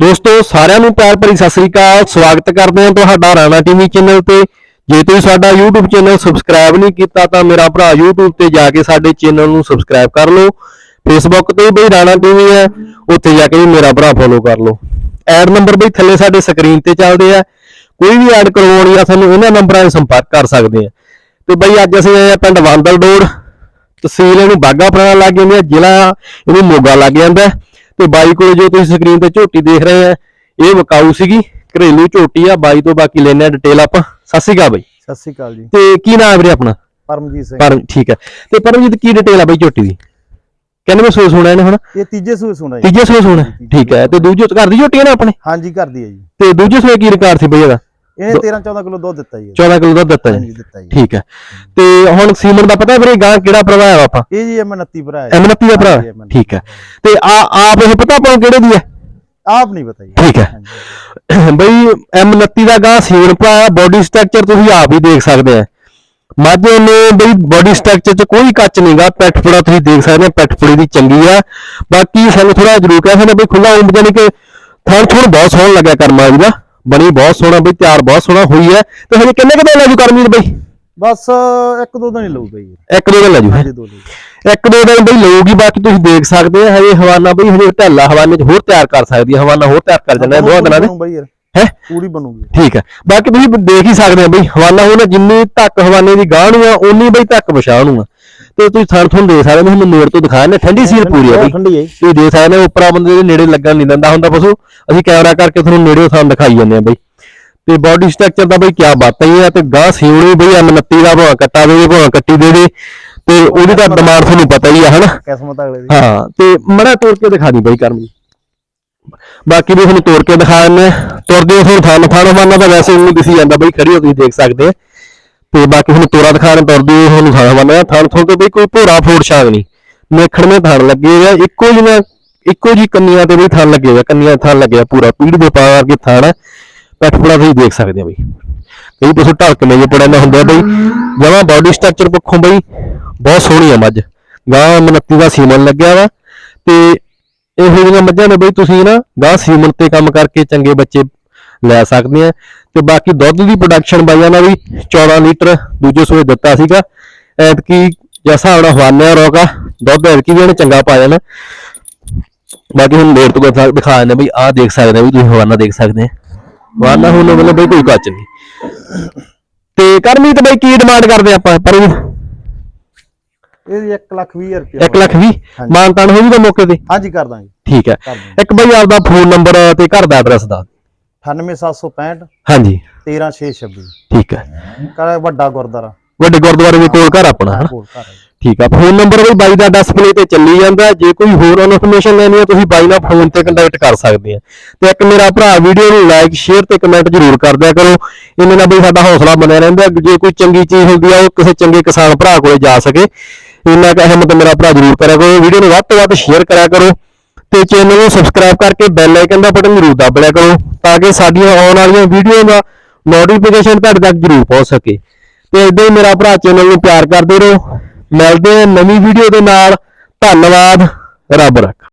ਦੋਸਤੋ, ਸਾਰਿਆਂ ਨੂੰ ਪਿਆਰ ਭਰੀ ਸਤਿ ਸ੍ਰੀ ਅਕਾਲ। ਸਵਾਗਤ ਕਰਦੇ ਹਾਂ ਤੁਹਾਡਾ ਰਾਣਾ ਟੀਵੀ ਚੈਨਲ ਤੇ। ਜੇ ਤੁਸੀਂ ਸਾਡਾ YouTube ਚੈਨਲ ਸਬਸਕ੍ਰਾਈਬ ਨਹੀਂ ਕੀਤਾ, ਤਾਂ ਮੇਰਾ ਭਰਾ YouTube ਤੇ ਜਾ ਕੇ ਸਾਡੇ ਚੈਨਲ ਨੂੰ ਸਬਸਕ੍ਰਾਈਬ ਕਰ ਲਓ। Facebook ਤੇ ਬਈ ਰਾਣਾ ਟੀਵੀ ਹੈ, ਉੱਥੇ ਜਾ ਕੇ ਵੀ ਮੇਰਾ ਭਰਾ ਫੋਲੋ ਕਰ ਲਓ। ਐਡ ਨੰਬਰ ਬਈ ਥੱਲੇ ਸਾਡੇ ਸਕਰੀਨ ਤੇ ਚੱਲਦੇ ਆ। ਕੋਈ ਵੀ ਐਡ ਕਰਵਾਉਣੀ ਆ ਸਾਨੂੰ ਇਹਨਾਂ ਨੰਬਰਾਂ 'ਤੇ ਸੰਪਰਕ ਕਰ ਸਕਦੇ ਆ। ਤੇ ਬਈ ਅੱਜ ਅਸੀਂ ਆਏ ਆ ਪਿੰਡ ਵਾਂਦਲ ਡੋੜ ਤਹਿਸੀਲ ਇਹਨੂੰ ਬਾਗਾ ਪੁਰਾਣਾ ਲੱਗ ਜਾਂਦੀ ਹੈ ਜ਼ਿਲ੍ਹਾ ਇਹਨੂੰ ਮੋਗਾ ਲੱਗ ਜਾਂਦਾ। ਤੇ ਬਾਈ ਕੋਲ ਜੋ ਤੁਸੀਂ ਸਕਰੀਨ ਤੇ ਝੋਟੀ ਦੇਖ ਰਹੇ ਆ ਇਹ ਵਿਕਾਊ ਸੀਗੀ ਘਰੇਲੂ ਝੋਟੀ ਆ ਬਾਈ ਤੋਂ ਬਾਕੀ ਲੈਣੇ ਡਿਟੇਲ ਆਪਾਂ। ਸਤਿ ਸ਼੍ਰੀ ਅਕਾਲ ਬਾਈ। ਸਤਿ ਸ੍ਰੀ ਅਕਾਲ ਜੀ। ਤੇ ਕੀ ਨਾਮ ਵੀਰੇ ਆਪਣਾ? ਪਰਮਜੀਤ ਸਿੰਘ। ਪਰਮ ਠੀਕ ਹੈ ਤੇ ਪਰਮਜੀਤ ਕੀ ਡਿਟੇਲ ਆ ਬਾਈ ਝੋਟੀ ਦੀ? ਕਹਿੰਦੇ ਮੈਂ ਸੋਚ ਸੁਣਿਆ ਇਹਨੇ ਹੁਣ? ਇਹ ਤੀਜੇ ਸੂਏ ਸੁਣਾ ਜੀ। ਤੀਜੇ ਸੋਚ ਸੁਣਾ। ਠੀਕ ਹੈ ਤੇ ਦੂਜੇ ਘਰ ਦੀ ਝੋਟੀ ਹੈ ਨਾ ਆਪਣੇ? ਹਾਂਜੀ ਕਰਦੀ ਹੈ ਜੀ। ਤੇ ਦੂਜੇ ਸੋਚ ਕੀ ਰਿਕਾਰਡ ਸੀ ਬਈ ਇਹਦਾ? ਇਹਨੇ 13 14 ਕਿਲੋ ਦੁੱਧ ਦਿੱਤਾ ਜੀ 14 ਕਿਲੋ ਦੁੱਧ ਦਿੱਤਾ ਜੀ। ਦਿੱਤਾ ਜੀ। ਠੀਕ ਹੈ। ਤੇ ਹੁਣ ਸੀਮਨ ਦਾ ਪਤਾ ਵੀਰੇ ਗਾਂ ਕਿਹੜਾ ਭਰਾ ਹੈ ਆਪਾਂ? ਇਹ ਜੀ M 29 ਭਰਾ ਹੈ ਐਮਨਤੀ ਦਾ ਭਰਾ? M29 ਠੀਕ ਹੈ। ਤੇ ਆ ਆਪ ਇਹ ਪਤਾ ਆਪਾਂ ਕਿਹੜੇ ਦੀ ਹੈ? ਆਪ ਨਹੀਂ ਪਤਾ ਜੀ। ਠੀਕ ਹੈ। ਬਈ M29 ਦਾ ਗਾਂ ਸੀਮਨ ਭਰਾ ਬੋਡੀ ਸਟਰਕਚਰ ਤੁਸੀਂ ਆਪ ਹੀ ਦੇਖ ਸਕਦੇ ਆ ਮਾਝੇ ਨੇ ਬਈ ਬੋਡੀ ਸਟਰਕਚਰ 'ਚ ਕੋਈ ਕੱਚ ਨਹੀਂਗਾ ਪੈਟ ਫੜਾ ਤੁਸੀਂ ਦੇਖ ਸਕਦੇ ਆ ਪੈਟ ਫੜੀ ਦੀ ਚੰਗੀ ਆ। ਬਾਕੀ ਸਾਨੂੰ ਥੋੜਾ ਜ਼ਰੂਰ ਕਹਿ ਸਕਦੇ ਬਈ ਖੁੱਲਾ ਉਮ ਜਾਨੀ ਕਿ ਥਣ ਥੋੜਾ ਬਹੁਤ ਸੋਹਣਾ ਲੱਗਿਆ ਕਰਮਾ ਜੀ ਦਾ। ਬਣੀ ਬਹੁਤ ਸੋਹਣਾ ਬਈ ਤਿਆਰ ਬਹੁਤ ਸੋਹਣਾ ਹੋਈ ਹੈ। ਤੇ ਹਜੇ ਕਿੰਨੇ ਕੁ ਦਿਨ ਲੱਜੂ ਕਰਮਜੀਤ ਬਈ? ਬਸ ਇੱਕ ਦੋ ਦਿਨ ਹੀ ਲਊਗਾ ਜੀ ਇੱਕ ਦੋ ਦਿਨ ਲੱਜੂ ਹੈਂ? ਹਾਂਜੀ ਦੋ ਦਿਨ। ਇੱਕ ਦੋ ਦਿਨ ਬਈ ਲਊਗੀ ਬਾਕੀ ਤੁਸੀਂ ਦੇਖ ਸਕਦੇ ਆ ਹਜੇ ਹਵਾਨਾ ਬਈ ਹਜੇ ਢੱਲਾ ਹਵਾਨੇ 'ਚ ਹੋਰ ਤਿਆਰ ਕਰ ਸਕਦੀ ਹੈ ਹਵਾਨਾ ਹੋਰ ਤਿਆਰ ਕਰ ਜਾਂਦਾ ਦੋ ਦਿਨਾਂ ਦੇ। ਹੈ? ਪੂਰੀ ਬਣੂਗੀ। ਠੀਕ ਹੈ। ਬਾਕੀ ਤੁਸੀਂ ਦੇਖ ਹੀ ਸਕਦੇ ਆ ਬਈ ਹਵਾਨਾ ਹੁਣ ਜਿੰਨੀ ਧੱਕ ਹਵਾਨੇ ਦੀ ਗਾਹ ਨੂੰ ਆ ਉਨੀ ਬਈ ਧੱਕ ਪਛਾਣ ਆ। ਤੇ ਤੁਸੀਂ ਥਣ ਥਣ ਦੇਖ ਸਕਦੇ ਹੋ ਤੁਹਾਨੂੰ ਨੇੜ ਤੋਂ ਦਿਖਾਇਆ ਨੇ ਠੰਡੀ ਸੀਲ ਪੂਰੀ ਆ ਬਈ। ਠੰਡੀ ਹੈ। ਤੁਸੀਂ ਦੇਖ ਸਕਦੇ ਹੋ ਉੱਪਰਾਂ ਬੰਦੇ ਦੇ ਨੇੜੇ ਲੱਗਣ ਨਹੀਂ ਦਿੰਦਾ ਹੁੰਦਾ ਪਸ਼ੂ। ਅਸੀਂ ਕੈਮਰਾ ਕਰਕੇ ਤੁਹਾਨੂੰ ਨੇੜਿਓਂ ਥਣ ਦਿਖਾਈ ਜਾਂਦੇ ਆ ਬਈ। ਤੇ ਬਾਡੀ ਸਟਰਕਚਰ ਦਾ ਬਈ ਕੀ ਬਾਤ ਹੈ ਤੇ ਗਾਹ ਸਿਉਣੀ ਬਈ M29 ਦਾ ਭਾਵੇਂ ਕੱਟਾ ਦੇ ਦੇ ਭਾਵੇਂ ਕੱਟੀ ਦੇ ਦੇ। ਤੇ ਉਹਦੀ ਤਾਂ ਡਿਮਾਂਡ ਤੁਹਾਨੂੰ ਪਤਾ ਹੀ ਆ ਹਨਾ? ਕਿਸਮਤ ਅਗਲੇ ਦੀ। ਹਾਂ ਤੇ ਮੜਾ ਤੋੜ ਕੇ ਦਿਖਾ ਦੀ ਬਈ ਕਰਮ ਜੀ। ਬਾਕੀ ਵੀ ਤੁਹਾਨੂੰ ਤੋੜ ਕੇ ਦਿਖਾ ਦਿੰਦੇ ਆ। ਤੁਰਦੇ ਹੋ ਥਾਣ ਥਾਣ ਮਾਰਨਾ ਤਾਂ ਵੈਸੇ ਉਹਨੂੰ ਦਿਸੀ ਜਾਂਦਾ ਬਈ ਖੜੀ ਹੋ ਤੁਸੀਂ ਦੇਖ ਸਕਦੇ ਆ। ਤੇ ਬਾਕੀ ਹੁਣ ਤੋਰਾ ਦਿਖਾ ਰਹੇ ਤੁਰਦੇ ਹੋ ਤੁਹਾਨੂੰ ਥਾਣ ਮਾਰਨਾ ਤੇ ਬਈ ਕੋਈ ਭੋਰਾ ਫੋੜ ਛਾਗ ਨਹੀਂ। ਮੇਖਣ ਮੇ ਥਾਣ ਲੱਗੇ ਆ, ਇੱਕੋ ਜਿਹੀਆਂ ਇੱਕੋ ਜੀ ਕੰਨੀਆਂ ਤੇ ਵੀ ਥਾਣ ਲੱਗੇਗਾ ਹੋਏ ਆ, ਕੰਨੀਆਂ ਥਾਣ ਲੱਗੇ ਪੂਰਾ, ਪੀੜ ਦੇ ਪਾ ਕੇ ਥਾਣ ਪੈਟਪੜਾ ਤੁਸੀਂ ਦੇਖ ਸਕਦੇ ਹੋ ਬਈ। ਕਈ ਪਸ਼ੂ ਢਲਕ ਮੇਜੇ ਪੜਿਆ ਨਾ ਹੁੰਦਾ ਬਈ, ਜਮਾ ਬਾਡੀ ਸਟਰਕਚਰ ਪੱਖੋਂ ਬਈ ਬਹੁਤ ਸੋਹਣੀ ਆ ਮੱਝ। ਗਾਂ 29 ਦਾ ਸੀਮਨ ਲੱਗਿਆ ਵਾ ਤੇ ਇਹੋ ਜਿਹੀਆਂ ਮੱਝਾਂ ਨੇ ਬਈ ਤੁਸੀਂ ਨਾ ਗਾਂ ਸੀਮਨ ਤੇ ਕੰਮ ਕਰਕੇ ਚੰਗੇ ਬੱਚੇ ਲੈ ਸਕਦੇ ਆ ਤੇ ਬਾਕੀ ਦੁੱਧ ਦੀ ਪ੍ਰੋਡਕਸ਼ਨ ਬਾਈਆਂ ਨਾਲ ਵੀ 14 ਲੀਟਰ ਦੂਜੇ ਸੂਏ ਦਿੱਤਾ ਸੀਗਾ। ਐਤਕੀ ਜੈਸਾ ਹੁਣ ਹਵਾਨੇ ਰੋਗਾ ਦੁੱਧ ਐਤਕੀ ਵੀ ਇਹਨੇ ਚੰਗਾ ਪਾ ਜਾਣਾ। ਬਾਕੀ ਹੁਣ ਨੇੜ ਤੋਂ ਦਿਖਾ ਦਿੰਦੇ ਬਈ ਆਹ ਦੇਖ ਸਕਦੇ ਆ ਵੀ ਤੁਸੀਂ ਹਵਾਨਾ ਦੇਖ ਸਕਦੇ ਆ। ਹਵਾਨਾ ਹੁਣ ਮਤਲਬ ਬਈ ਕੋਈ ਕੱਚ ਨਹੀਂ। ਤੇ ਕਰਮੀ ਤੇ ਬਈ ਕੀ ਡਿਮਾਂਡ ਕਰਦੇ ਆਪਾਂ? ਪਰ ਇਹ 1 ਲੱਖ 20 ਰੁਪਏ 1 ਲੱਖ ਵੀ ਹਾਂਜੀ। ਮਾਨਤਾਨ ਹੋ ਜੂਗਾ ਮੌਕੇ ਤੇ? ਹਾਂਜੀ ਕਰ ਦਾਂਗੇ। ਠੀਕ ਹੈ। ਇੱਕ ਬਈ ਆਪਦਾ ਫੋਨ ਨੰਬਰ ਤੇ ਘਰ ਦਾ ਐਡਰੈਸ ਦਾ 98765 ਹਾਂਜੀ। 13626 ਠੀਕ ਹੈ। ਕਰ ਵੱਡਾ ਗੁਰਦਾਰਾ ਵੱਡੇ ਗੁਰਦੁਆਰੇ ਦੇ ਕੋਲ ਘਰ ਆਪਣਾ ਹਨਾ? ਕੋਲ ਘਰ ਹੈ। ਜੀ। ਠੀਕ ਆ ਫੋਨ ਨੰਬਰ ਬਈ ਬਾਈ ਦਾ ਡਿਸਪਲੇ ਤੇ ਚੱਲੀ ਜਾਂਦਾ। ਜੇ ਕੋਈ ਹੋਰ ਇਨਫੋਰਮੇਸ਼ਨ ਲੈਣੀ ਹੈ ਤੁਸੀਂ ਬਾਈ ਨਾਲ ਫੋਨ ਤੇ ਕੰਟੈਕਟ ਕਰ ਸਕਦੇ ਆ। ਤੇ ਇੱਕ ਮੇਰਾ ਭਰਾ ਵੀਡੀਓ ਨੂੰ ਲਾਈਕ ਸ਼ੇਅਰ ਤੇ ਕਮੈਂਟ ਜ਼ਰੂਰ ਕਰ ਦਿਆ ਕਰੋ। ਇਹਨੇ ਨਾਲ ਬਈ ਸਾਡਾ ਹੌਸਲਾ ਬਣਿਆ ਰਹਿੰਦਾ। ਜੇ ਕੋਈ ਚੰਗੀ ਚੀਜ਼ ਹੁੰਦੀ ਆ ਉਹ ਕਿਸੇ ਚੰਗੇ ਕਿਸਾਨ ਭਰਾ ਕੋਲੇ ਜਾ ਸਕੇ। ਇੰਨਾ ਕੁ ਅਹਿਮਤ ਮੇਰਾ ਭਰਾ ਜ਼ਰੂਰ ਕਰਿਆ ਕਰੋ। ਵੀਡੀਓ ਨੂੰ ਵੱਧ ਤੋਂ ਵੱਧ ਸ਼ੇਅਰ ਕਰਿਆ ਕਰੋ। ਤੇ ਚੈਨਲ ਨੂੰ ਸਬਸਕ੍ਰਾਈਬ ਕਰਕੇ ਬੈਲ ਆਈਕਨ ਦਾ ਬਟਨ ਜ਼ਰੂਰ ਦਬ ਲਿਆ ਕਰੋ ਤਾਂ ਕਿ ਸਾਡੀਆਂ ਆਉਣ ਵਾਲੀਆਂ ਵੀਡੀਓ ਦਾ ਨੋਟੀਫਿਕੇਸ਼ਨ ਤੁਹਾਡੇ ਤੱਕ ਜ਼ਰੂਰ ਪਹੁੰਚ ਸਕੇ। ਤੇ ਇਦਾਂ ਹੀ ਮੇਰਾ ਭਰਾ ਚੈਨਲ ਨੂੰ ਪਿਆਰ ਕਰਦੇ ਰਹੋ। ਮਿਲਦੇ ਹਾਂ ਨਵੀਂ ਵੀਡੀਓ ਦੇ ਨਾਲ। ਧੰਨਵਾਦ। ਰੱਬ ਰੱਖ।